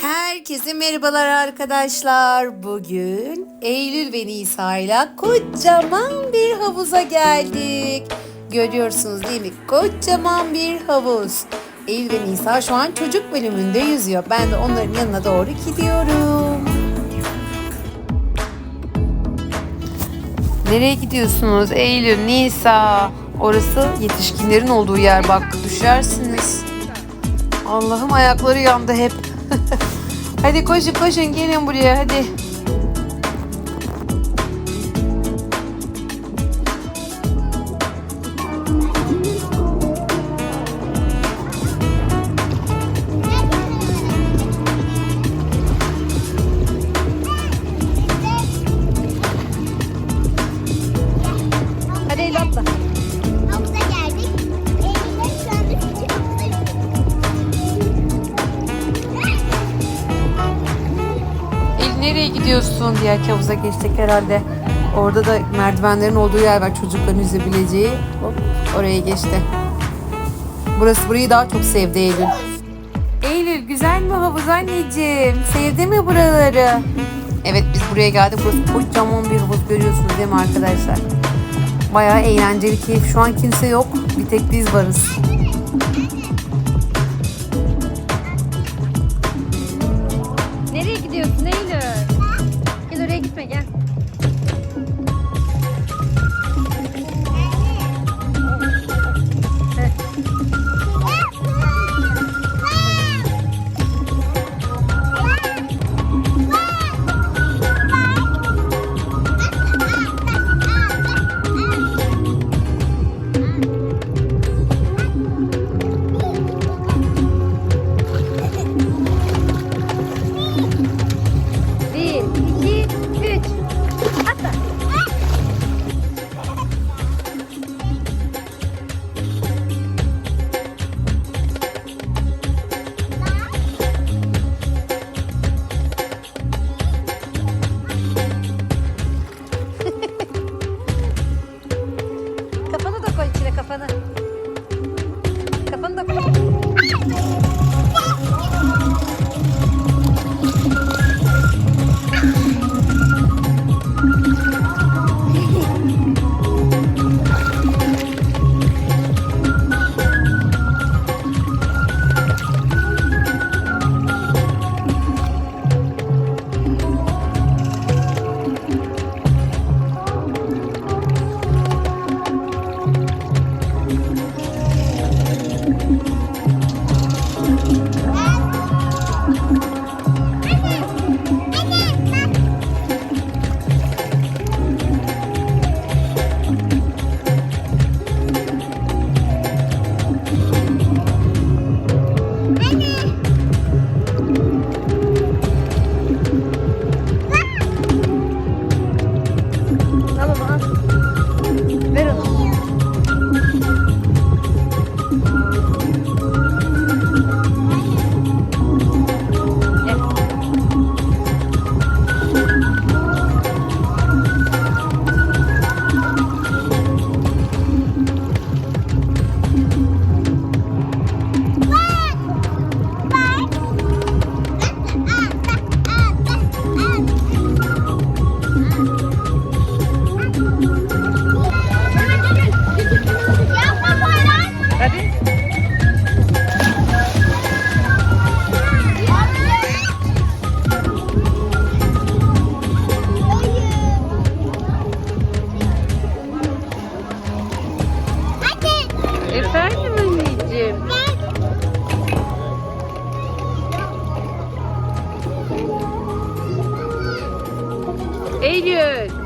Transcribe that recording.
Herkese merhabalar arkadaşlar. Bugün Eylül ve Nisa ile kocaman bir havuza geldik. Görüyorsunuz değil mi? Kocaman bir havuz. Eylül ve Nisa şu an çocuk bölümünde yüzüyor. Ben de onların yanına doğru gidiyorum. Nereye gidiyorsunuz Eylül, Nisa? Orası yetişkinlerin olduğu yer bak düşersiniz. Allah'ım ayakları yandı hep. Hadi koşun koşun gelin buraya hadi. Nereye gidiyorsun? Diğer havuza geçtik herhalde. Orada da merdivenlerin olduğu yer var çocukların yüzebileceği. Hop oraya geçti. Burası burayı daha çok sevdi Eylül. Eylül güzel mi havuz anneciğim? Sevdi mi buraları? Evet biz buraya geldik. Burası kocaman bir havuz görüyorsunuz değil mi arkadaşlar? Bayağı eğlenceli keyif. Şu an kimse yok. Bir tek biz varız. Efendim anneciğim. Eylül.